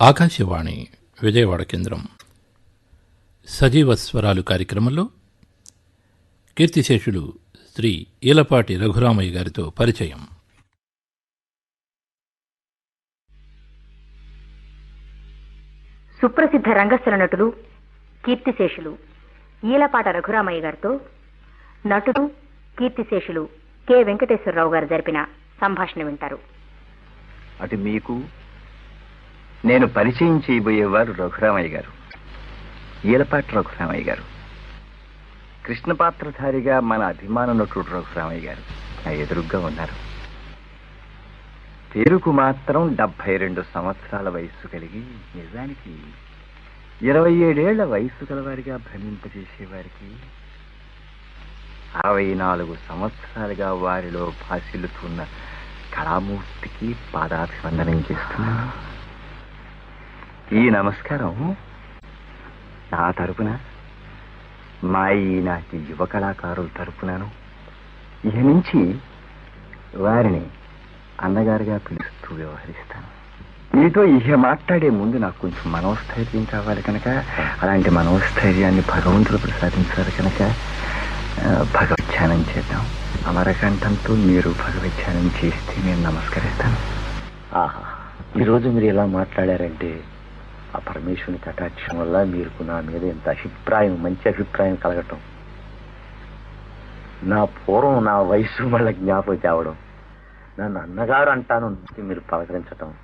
ఆకాశవాణి విజయవాడ కేంద్రం. సజీవ స్వరాలు కార్యక్రమంలో కీర్తిశేషులు శ్రీ ఈలపాటి రఘురామయ్య గారితో పరిచయం. సుప్రసిద్ధ రంగస్థల నటులు కీర్తిశేషులు ఈలపాట రఘురామయ్య గారితో నటుడు కీర్తిశేషులు కె వెంకటేశ్వరరావు గారు జరిపిన సంభాషణ వింటారు. అటు మీకు నేను పరిచయం చేయబోయేవారు రఘురామయ్య గారు. ఈలపాటి రఘురామయ్య గారు. కృష్ణ పాత్రధారిగా మన అభిమాన నటుడు రఘురామయ్య గారు. నా ఎదురుగ్గా ఉన్నారు. పేరుకు మాత్రం డెబ్బై రెండు సంవత్సరాల వయస్సు కలిగి నిజానికి ఇరవై ఏడేళ్ళ వయస్సు గలవారిగా భ్రమింపజేసేవారికి అరవై నాలుగు సంవత్సరాలుగా వారిలో భాషిల్లుతున్న కళామూర్తికి పాదాభివందనం చేస్తున్నాను. ఈ నమస్కారం నా తరపున మా ఈనాటి యువ కళాకారుల తరపునను ఇక నుంచి వారిని అన్నగారుగా పిలుస్తూ వ్యవహరిస్తాను. మీతో ఇహ మాట్లాడే ముందు నాకు కొంచెం మనోస్థైర్యం కావాలి కనుక అలాంటి మనోస్థైర్యాన్ని భగవంతుడు ప్రసాదించారు కనుక ఆ, భగవచ్ఛానం చేద్దాం. అమరకంఠంతో మీరు భగవచ్ఛానం చేస్తే నేను నమస్కరిస్తాను. ఆహా ఈరోజు మీరు ఎలా మాట్లాడారంటే ఆ పరమేశ్వరుని కటాక్షం వల్ల మీకు నా మీద ఎంత అభిప్రాయం మంచి అభిప్రాయం కలగటం. నా పూర్వం నా వయసు మళ్ళీ జ్ఞాపకం తేవడం. నన్ను అన్నగారు అంటాను మీరు పలకరించటం.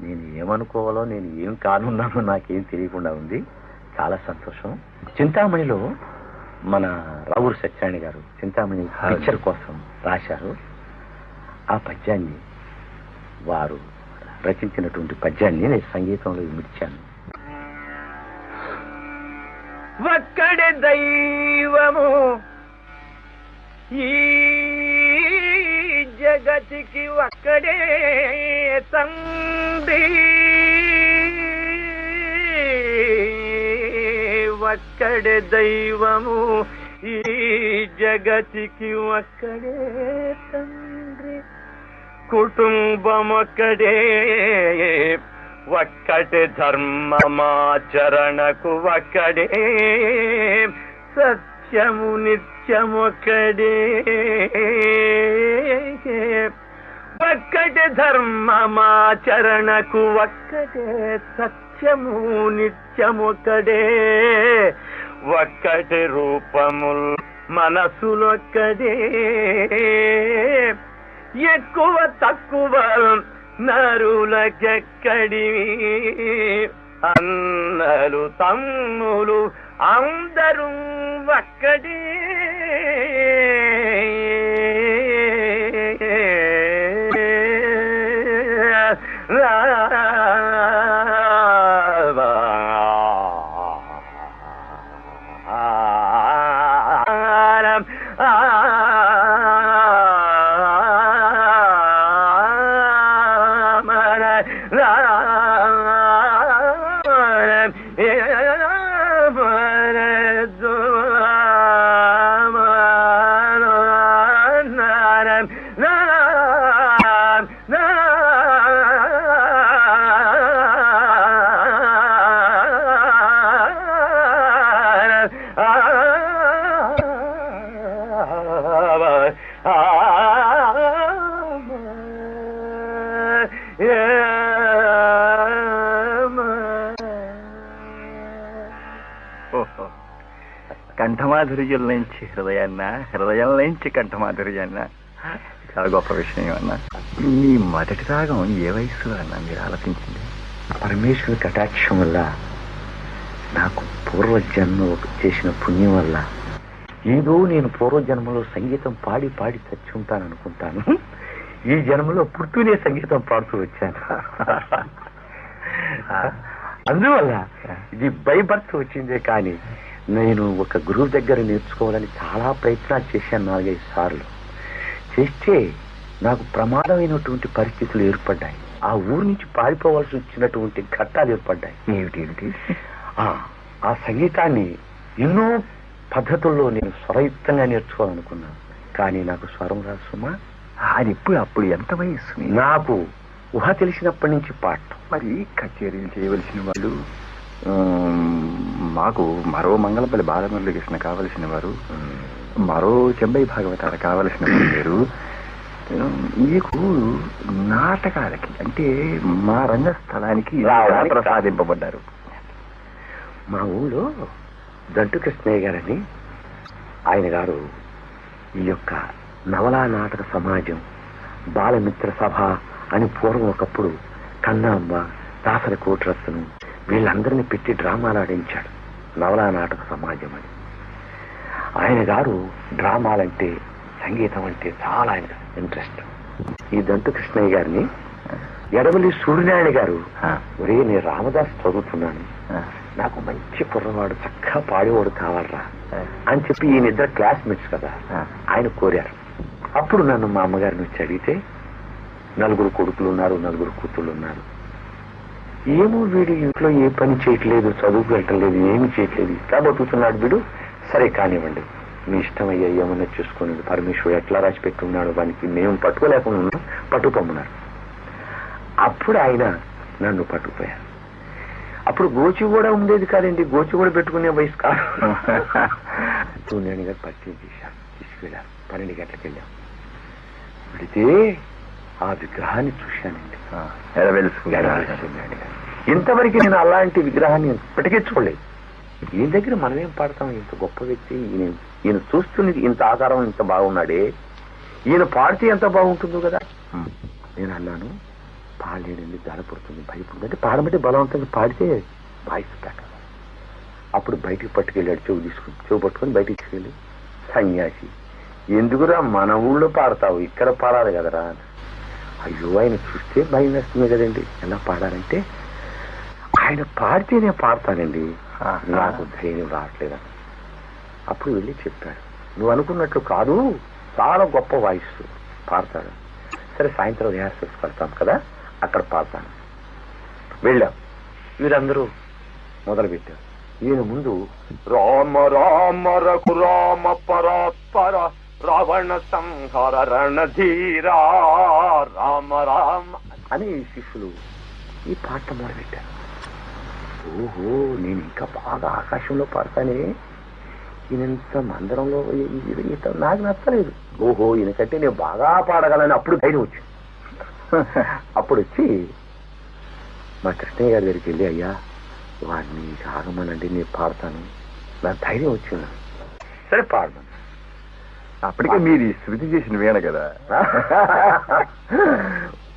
నేను ఏమనుకోవాలో నేను ఏం కానున్నానో నాకేం తెలియకుండా ఉంది. చాలా సంతోషం. చింతామణిలో మన రావురు సత్యనారాయణ గారు చింతామణి పిక్చర్ కోసం రాశారు. ఆ పద్యాన్ని వారు రచించినటువంటి పద్యాన్ని నేను సంగీతంలో ఇమిడ్చాను ఒక్కడే దైవము. ఈ జగతికి ఒక్కడే తండ్రి. ఒక్కడే దైవము. ఈ జగతికి ఒక్కడే తండ్రి. కుటుంబమొక్కడే. ఒక్కటి ధర్మమాచరణకు ఒక్కడే. సత్యము నిత్యమొక్కడే. ఒక్కటి ధర్మమాచరణకు ఒక్కటే. సత్యము నిత్యమొక్కడే. ఒక్కటి రూపముల్ మనసులొక్కడే. ఎక్కువ తక్కువ నరులకెక్కడి అన్నలు తమ్ములు అందరూ ఒక్కడి రా కంఠమాధుర్యం నుంచి హృదయాన్న హృదయం నుంచి కంఠమాధుర్యాన్న. చాలా గొప్ప విషయం అన్న. మీ మొదటి రాగం ఏ వయసు అన్న మీరు ఆలోచించింది పరమేశ్వర కటాక్షం వల్ల నాకు పూర్వజన్మ చేసిన పుణ్యం వల్ల ఏదో నేను పూర్వజన్మలో సంగీతం పాడి పాడి చచ్చి ఉంటాను అనుకుంటాను ఈ జన్మలో పుట్టునే సంగీతం పాడుతూ వచ్చాను. అందువల్ల ఇది భయపడుతూ వచ్చిందే కానీ నేను ఒక గురువు దగ్గర నేర్చుకోవాలని చాలా ప్రయత్నాలు చేశాను నాలుగైదు సార్లు. చేస్తే నాకు ప్రమాదమైనటువంటి పరిస్థితులు ఏర్పడ్డాయి. ఆ ఊరు నుంచి పారిపోవాల్సి వచ్చినటువంటి ఘట్టాలు ఏర్పడ్డాయి. ఏమిటి ఏమిటి? ఆ సంగీతాన్ని ఎన్నో పద్ధతుల్లో నేను స్వరయుక్తంగా నేర్చుకోవాలనుకున్నాను. కానీ నాకు స్వరం రాదు సుమా. అది ఇప్పుడు అప్పుడు ఎంత వయసు నాకు ఊహ తెలిసినప్పటి నుంచి పాడటం మరి కచేరీలు చేయవలసిన వాళ్ళు మాకు మరో మంగళపల్లి బాలమురళీకృష్ణ కావలసిన వారు మరో చెంబై భాగవతార కావలసిన వారు లేరు. మీకు నాటకాలకి అంటే మా రంగస్థలానికి ప్రసాదింపబడ్డారు మా ఊళ్ళో దంటు కృష్ణయ్య గారని ఆయన గారు ఈ యొక్క నవలా నాటక సమాజం బాలమిత్ర సభ అని పూర్వం ఒకప్పుడు కన్నాంబ దాసరి కోట్రస్సును వీళ్ళందరినీ పెట్టి డ్రామాలు ఆడించాడు. నవలా నాటక సమాజం అని ఆయన గారు డ్రామాలంటే సంగీతం అంటే చాలా ఆయన ఇంట్రెస్ట్. ఈ దంటు కృష్ణయ్య గారిని ఎడవలి సూర్యనారాయణ గారు ఒరే నేను రామదాస్ చదువుతున్నాను. నాకు మంచి కుర్రవాడు చక్కగా పాడేవాడు కావాలరా అని చెప్పి ఈయన ఇద్దరు క్లాస్మేట్స్ కదా. ఆయన కోరారు. అప్పుడు నన్ను మా అమ్మగారిని వచ్చి అడిగితే నలుగురు కొడుకులు ఉన్నారు నలుగురు కూతుళ్ళు ఉన్నారు. ఏమో వీడు ఇంట్లో ఏ పని చేయట్లేదు చదువుకు వెళ్ళట్లేదు ఏమి చేయట్లేదు. ఇట్లా బతుకుతున్నాడు వీడు. సరే కానివ్వండి. మీ ఇష్టం అయ్యా ఏమన్నా చూసుకోండి పరమేశ్వరుడు ఎట్లా రాసి పెట్టున్నాడు వానికి మేము పట్టుకోలేకుండా ఉన్నాం పట్టుకోమన్నారు అప్పుడు ఆయన నన్ను పట్టుకుపోయారు. అప్పుడు గోచి కూడా ఉండేది కాదండి. గోచి కూడా పెట్టుకునే వయసు కాదు. సూర్యనారాయణ గారు పరిచయం చేశారు తీసుకెళ్ళారు పన్నెండు గంటలకు వెళ్ళాం. వెళితే ఆ విగ్రహాన్ని చూశానండి. ఆ, ఇంతవరకు నేను అలాంటి విగ్రహాన్ని ఇప్పటికే చూడలేదు. ఈయన దగ్గర మనమేం పాడతాం? ఇంత గొప్ప వ్యక్తి ఈయన ఈయన చూస్తున్నది ఇంత ఆకారం ఇంత బాగున్నాడే. ఈయన పాడితే ఎంత బాగుంటుందో కదా. నేను అన్నాను పాడలేనండి దడపడుతుంది భయపడుతుంది అంటే పాడమంటే బలవంతంగా పాడితే వాయిస్ కదా అప్పుడు బయటికి పట్టుకెళ్ళాడు చెవు తీసుకుని చెవు పట్టుకొని బయటికి తీసుకెళ్ళి సన్యాసి ఎందుకురా మన ఊళ్ళో పాడతావు? ఇక్కడ పాడాలి కదరా అని. అయ్యో ఆయన చూస్తే భయం వేస్తుంది కదండి. ఎలా పాడాలంటే ఆయన పాడితే నేను పాడతానండి నాకు ధైర్యం రావట్లేదు అప్పుడు వెళ్ళి చెప్పాడు. నువ్వు అనుకున్నట్లు కాదు చాలా గొప్ప వాయిస్ పాడతాడు. సరే సాయంత్రం రిహార్సల్స్ పెడతాం కదా అక్కడ పాడతాను. వెళ్ళాం. వీరందరూ మొదలు పెట్టారు ఈయన ముందు రామ రామ రఘురామ పరాత్పర రావణ సంహార రణధీరా రామ రామ. అని శిష్యులు ఈ పాట మొదలుపెట్టారు. ఓహో నేను ఇంకా బాగా ఆకాశంలో పాడతానే. ఈయనంత మందిరంలో ఈ- ఈత నాకు నచ్చలేదు. ఓహో ఈయనకంటే నేను బాగా పాడగలని. అప్పుడు ధైర్యం వచ్చి. అప్పుడు వచ్చి మా కృష్ణయ్య గారి దగ్గరికి వెళ్ళి అయ్యా వాడిని ఆగమనండి నేను పాడతాను. నా ధైర్యం వచ్చింది. సరే పాడమని అప్పటికే మీరు ఈ శృతి చేసిన వీణ కదా.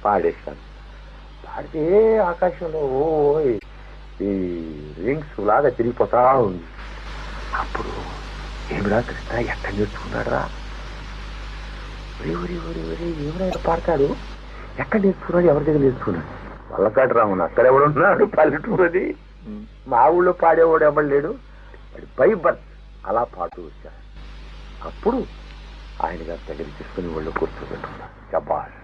పాడేశాను పాడితే ఆకాశంలో ఈ రింగ్స్ లాగా తిరిగిపోతా ఉంది. అప్పుడు ఏమిరా కృష్ణ ఎక్కడ నేర్చుకున్నాడురా? ఒరే ఒరే ఒరే ఒరే పాడతాడు? ఎక్కడ నేర్చుకున్నాడు? ఎవరి దగ్గర నేర్చుకున్నాడు? వల్లకాటి రాముడు అక్కడ ఎవడున్నాడు పల్లెటూరు అది. మా ఊళ్ళో పాడేవాడు ఎవడు లేడు? వాడి బై బర్త్ అలా పాడుతూ వచ్చాడు. అప్పుడు ఆయన గారి దగ్గర తీసుకుని వాళ్ళు కూర్చోబెట్టుకున్నా చెప్పాలి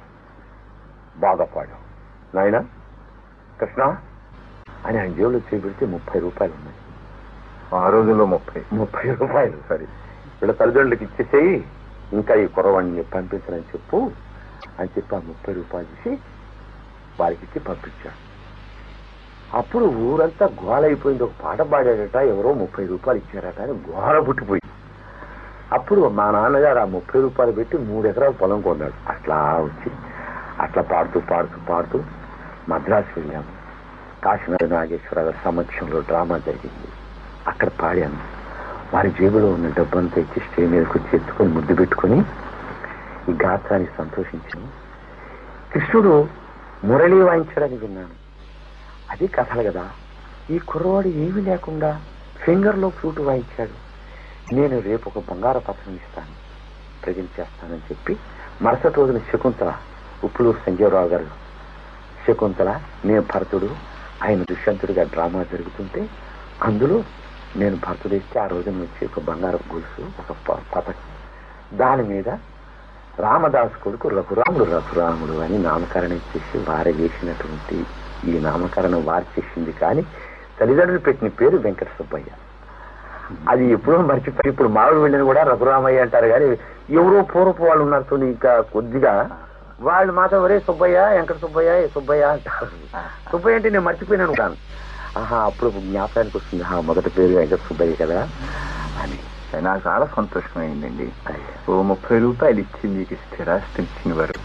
బాగా పాడాం నాయన కృష్ణ అని ఆయన జేబులో చేపెడితే ముప్పై రూపాయలు ఉన్నాయి. ఆ రోజుల్లో ముప్పై ముప్పై రూపాయలు సరే వీళ్ళ తల్లిదండ్రులకు ఇచ్చేసేయి ఇంకా ఈ కురవాణ్ణి పంపించనని చెప్పు అని చెప్పి ఆ ముప్పై రూపాయలు ఇచ్చి వారికి ఇచ్చి పంపించాడు. అప్పుడు ఊరంతా గోళ అయిపోయింది ఒక పాట పాడాడట ఎవరో ముప్పై రూపాయలు ఇచ్చారట అని గోల పుట్టిపోయింది. అప్పుడు మా నాన్నగారు ఆ ముప్పై రూపాయలు పెట్టి మూడు ఎకరాల పొలం కొన్నాడు అట్లా వచ్చి అట్లా పాడుతూ పాడుతూ పాడుతూ మద్రాసు వెళ్ళాము కాశీనాథ నాగేశ్వర సమక్షంలో డ్రామా జరిగింది. అక్కడ పాడాను వారి జేబులో ఉన్న డబ్బంతా ఇచ్చి స్టేజ్ మీదకు వచ్చి ఎత్తుకొని ముద్దు పెట్టుకొని ఈ గాత్రానికి సంతోషించాను కృష్ణుడు మురళి వాయించడానికి విన్నాను. అది కథలు కదా. ఈ కుర్రవాడు ఏమీ లేకుండా ఫింగర్లో ఫ్లూట్ వాయించాడు. నేను రేపు ఒక బంగారు పత్రం ఇస్తాను. ప్రజెంట్ చేస్తానని చెప్పి మరుసటి రోజున శకుంతల ఉప్పులూరు సంజీవరావు గారు. శకుంతల నేను భరతుడు ఆయన దుష్యంతుడిగా డ్రామా జరుగుతుంటే అందులో నేను భరతుడిస్తే ఆ రోజున వచ్చి ఒక బంగారు గొలుసు ఒక ప- పథకం. దాని మీద రామదాస్ కొడుకు రఘురాముడు రఘురాముడు అని నామకరణం చేసి వారు వేసినటువంటి ఈ నామకరణం వారు చేసింది. కానీ తల్లిదండ్రులు పెట్టిన పేరు వెంకట సుబ్బయ్య. అది ఎప్పుడో మర్చిపోయి ఇప్పుడు మామిడి వెళ్ళిన కూడా రఘురామయ్య అంటారు కానీ ఎవరో పూర్వపు వాళ్ళు ఉన్నారు చూడండి ఇంకా కొద్దిగా. వాళ్ళు మాతో ఒరే సుబ్బయ్య వెంకట సుబ్బయ్య సుబ్బయ్య అంటారు. సుబ్బయ్య అంటే నేను మర్చిపోయినాను కాను ఆహా అప్పుడు జ్ఞాపకానికి వస్తుంది. మొదటి పేరు వెంకట సుబ్బయ్య కదా. అని నాకు చాలా సంతోషం అయిందండి ఓ ముప్పై రూపాయలు ఇచ్చి మీకు స్థిరాస్తిని ఇచ్చిన వారు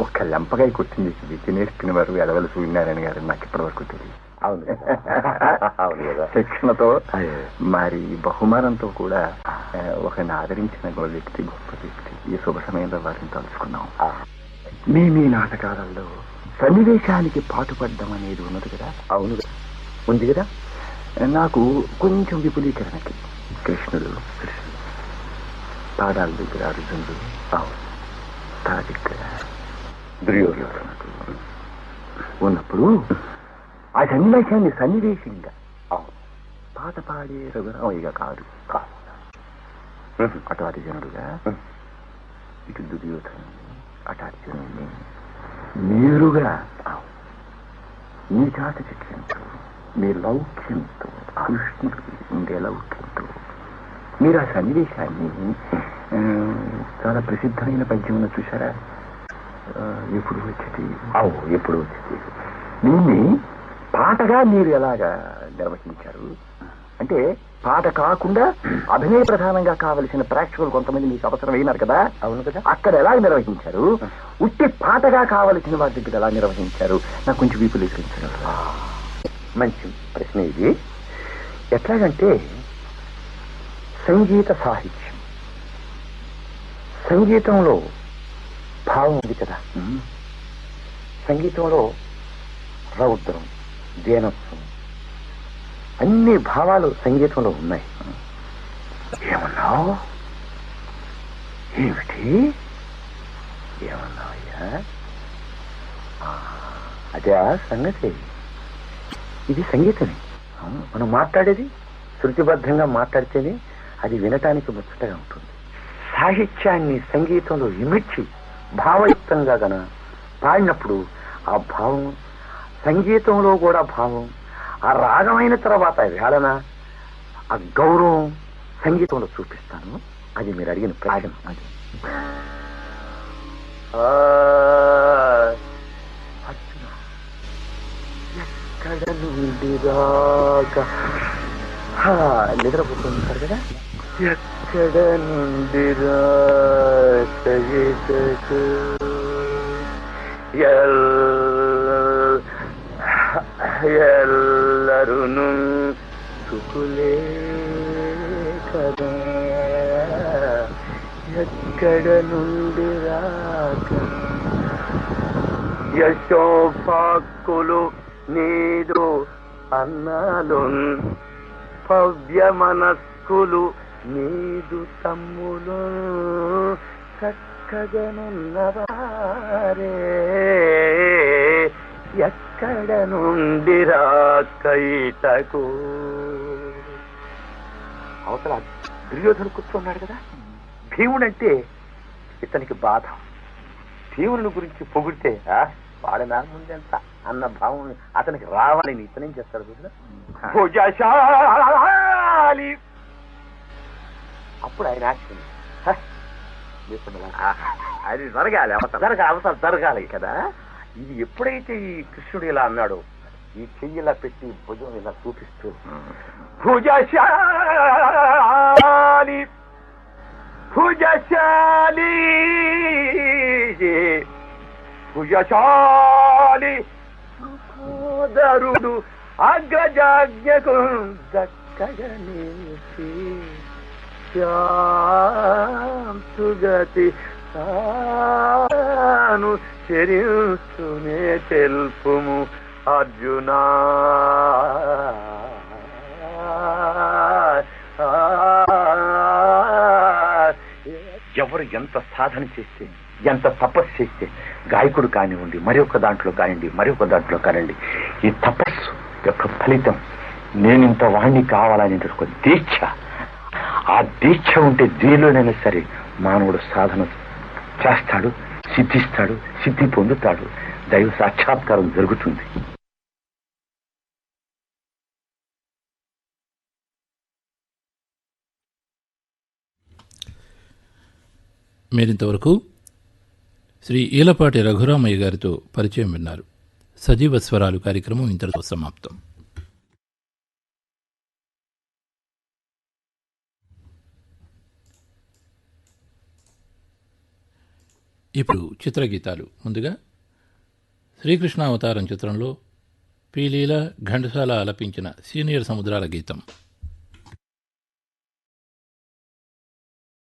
ఒక్క లెంపకాయ కొట్టి మీకు విద్య నేర్పిన వారు సూర్యనారాయణ గారు నాకు ఇప్పటివరకు తెలియదు. అవును. కదా అవును కదా. శిక్షణతో. మరి బహుమానంతో కూడా ఒకరిని ఆదరించిన వ్యక్తి గొప్ప వ్యక్తి ఈ శుభ సమయంలో వారిని తలుచుకున్నాం. మీ మీ నాటకాలలో సన్నివేశానికి పాటుపడ్డం అనేది ఉన్నది కదా? అవును. ఉంది కదా? నాకు కొంచెం విపులీకరణకి కృష్ణుడు కృష్ణుడు పాదాల దగ్గర అర్జునుడు అవును. తల దగ్గర దుర్యోధనుడు ఉన్నప్పుడు ఆ సన్నివేశాన్ని సన్నివేశంగా. అవును. పాట పాడే రఘురామయ్యగా కాదు కాదు. అటు అర్జునుడుగా ఇటు దుర్యోధను అటు అర్జునుడిని నేరుగా మీ చాట చిత్రంతో మీ లౌక్యంతో కృష్ణుడు ఉండే లౌక్యంతో మీరు ఆ సన్నివేశాన్ని చాలా ప్రసిద్ధమైన పద్యం చూసారా ఎప్పుడు వచ్చేది? ఎప్పుడు వచ్చింది? దీన్ని పాటగా మీరు ఎలాగా నిర్వహించారు? అంటే పాట కాకుండా అభినయ ప్రధానంగా కావలసిన ప్రేక్షకులు కొంతమంది మీకు అవసరం అయినారు కదా? అవును కదా. అక్కడ ఎలా నిర్వహించారు? ఉట్టి పాటగా కావలసిన వారి దగ్గర ఎలా నిర్వహించారు? నాకు కొంచెం విపులీకరించారు మంచి ప్రశ్న ఇది. ఎట్లాగంటే సంగీత సాహిత్యం. సంగీతంలో భావం ఉంది కదా. సంగీతంలో రౌద్రం. దీనత్వం అన్ని భావాలు సంగీతంలో ఉన్నాయి. ఏమన్నావు? ఏమిటి? ఏమన్నావయ్యా? అదే ఆ సంగతి. ఇది సంగీతమే. మనం మాట్లాడేది శృతిబద్ధంగా మాట్లాడితేనే అది వినటానికి ముచ్చటగా ఉంటుంది. సాహిత్యాన్ని సంగీతంలో ఇమిడ్చి భావయుక్తంగా గన పాడినప్పుడు ఆ భావం సంగీతంలో కూడా భావం. ఆ రాగమైన తర్వాత వేళన ఆ గౌరవం సంగీతంలో చూపిస్తాను. అది మీరు అడిగిన ప్రాగం అది. ఎక్కడ నుండి రాగా? హా, కదా? ఎక్కడ నుండి ఎల్ ఎల్లరును చుకులే కదా. ఎక్కడ నుండి రాక? యశోపాక్కులు నీదు అన్నాలు భవ్య మనస్కులు నీదు తమ్ములు. చక్కగనున్నవారే ఎక్కడ నుండి రాకైటకు అవతల దుర్యోధను కూర్చున్నాడు కదా. భీముడంటే ఇతనికి బాధ. భీముని గురించి పొగిడితే "ఆ, వాడు నా ముందెంత? అన్న భావం అతనికి రావాలని ఇతనేం చేస్తాడు? భుజశాలి. అప్పుడు ఆయన యాక్షన్ "హ, మీకున్నదా? అది జరగాలి అవసరం జరగాలి అవసరం జరగాలి కదా. ఇది ఎప్పుడైతే ఈ కృష్ణుడు ఇలా అన్నాడో ఈ చెయ్యి ఇలా పెట్టి భుజం ఇలా చూపిస్తూ భుజశాలి భుజశాలి భుజశాలి సోదరుడు అగ్రజాజ్ఞకు దక్కగనేసి శాంతుగతి తాను చెరిస్తునే తెల్పుము అర్జునా. ఎవరు ఎంత సాధన చేస్తే ఎంత తపస్సు చేస్తే గాయకుడు కానివ్వండి మరి ఒక దాంట్లో కానివ్వండి మరి ఒక దాంట్లో కానివ్వండి ఈ తపస్సు యొక్క ఫలితం నేను ఇంత వాణ్ణి కావాలని ఒక దీక్ష. ఆ దీక్ష ఉంటే దీనిలోనైనా సరే మానవుడు సాధన చేస్తాడు సిద్ధిస్తాడు సిద్ధి పొందుతాడు. దైవ సాక్షాత్కారం జరుగుతుంది. మీరింతవరకు శ్రీ ఈలపాటి రఘురామయ్య గారితో పరిచయం విన్నారు. సజీవ స్వరాలు కార్యక్రమం ఇంతటితో సమాప్తం. ఇప్పుడు చిత్రగీతాలు. ముందుగా శ్రీకృష్ణావతారం చిత్రంలో పీలీల ఘంటసాల ఆలపించిన సీనియర్ సముద్రాల గీతం.